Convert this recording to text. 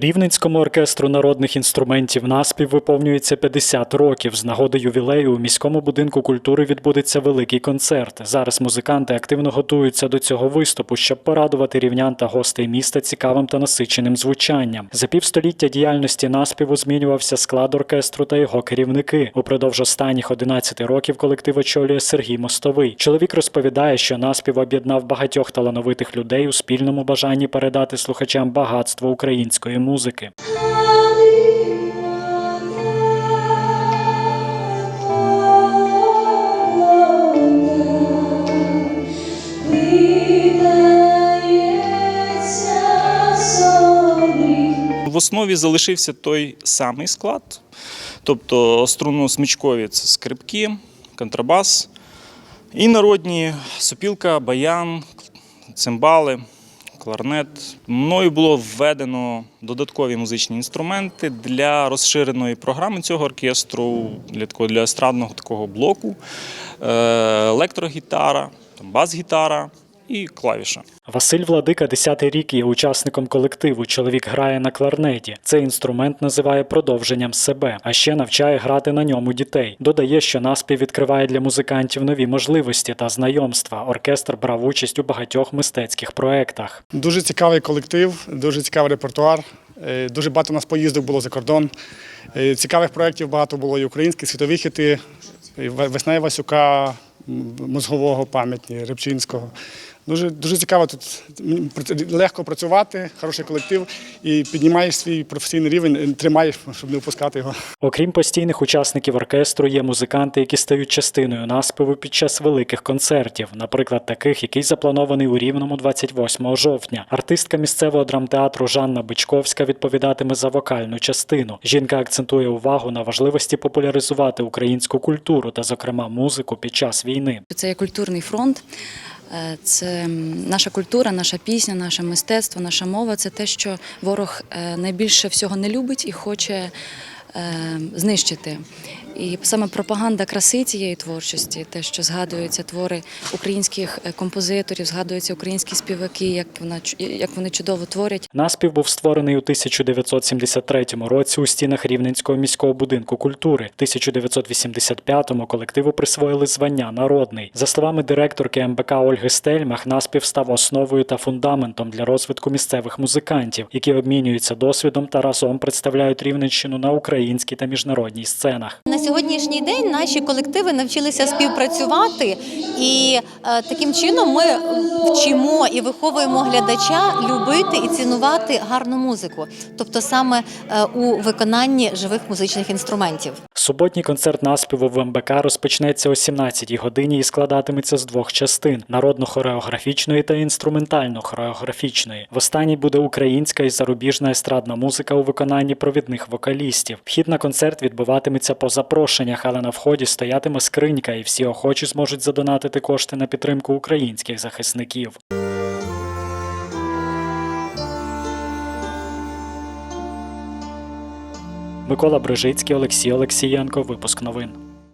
Рівненському оркестру народних інструментів наспів виповнюється 50 років. З нагоди ювілею у міському будинку культури відбудеться великий концерт. Зараз музиканти активно готуються до цього виступу, щоб порадувати рівнян та гостей міста цікавим та насиченим звучанням. За півстоліття діяльності наспіву змінювався склад оркестру та його керівники. Упродовж останніх 11 років колектив очолює Сергій Мостовий. Чоловік розповідає, що наспів об'єднав багатьох талановитих людей у спільному бажанні передати слухачам багатство української музики. В основі залишився той самий склад, тобто струнно-смичкові це скрипки, контрабас і народні сопілка, баян, цимбали, кларнет. Мною було введено додаткові музичні інструменти для розширеної програми цього оркестру, для такого для естрадного такого блоку, е, електрогітара, бас-гітара і клавіша. Василь Владика 10-й рік є учасником колективу. Чоловік грає на кларнеті. Цей інструмент називає продовженням себе, а ще навчає грати на ньому дітей. Додає, що наспів відкриває для музикантів нові можливості та знайомства. Оркестр брав участь у багатьох мистецьких проєктах. Дуже цікавий колектив, дуже цікавий репертуар. Е, Дуже багато у нас поїздок було за кордон. Е, Цікавих проєктів багато було і українські, світові хіти, Весна Івасюка, м, мозгового пам'ятні, Рибчинського. Дуже, дуже цікаво тут легко працювати, хороший колектив і піднімаєш свій професійний рівень, е, тримаєш, щоб не впускати його. Окрім постійних учасників оркестру, є музиканти, які стають частиною наспіву під час великих концертів, наприклад, таких, який запланований у Рівному 28 жовтня. Артистка місцевого драмтеатру Жанна Бичковська відповідатиме за вокальну частину. Жінка акцентує увагу на важливості популяризувати українську культуру та, зокрема, музику під час війни. Це є культурний фронт. Е, Це наша культура, наша пісня, наше мистецтво, наша мова це те, що ворог е, найбільше всього не любить і хоче знищити. І саме пропаганда краси цієї творчості, те, що згадуються твори українських е, композиторів, згадуються українські співаки, як вона як вони чудово творять. Наспів був створений у 1973 році у стінах Рівненського міського будинку культури. 1985-му колективу присвоїли звання народний. За словами директорки МБК Ольги Стельмах, наспів став основою та фундаментом для розвитку місцевих музикантів, які обмінюються досвідом та разом представляють Рівненщину на українській та міжнародній сценах. На сьогоднішній день наші колективи навчилися співпрацювати, і е, таким чином ми вчимо і виховуємо глядача любити і цінувати гарну музику, тобто саме е, у виконанні живих музичних інструментів. Суботній концерт наспіву в МБК розпочнеться о 17-й годині і складатиметься з двох частин: народно-хореографічної та інструментально-хореографічної. В останній буде українська і зарубіжна естрадна музика у виконанні провідних вокалістів. Вхід на концерт відбуватиметься по запрошеннях, але на вході стоятиме скринька, і всі охочі зможуть задонатити кошти на підтримку українських захисників. Микола Брижицький, Олексій Олексієнко. Випуск новин.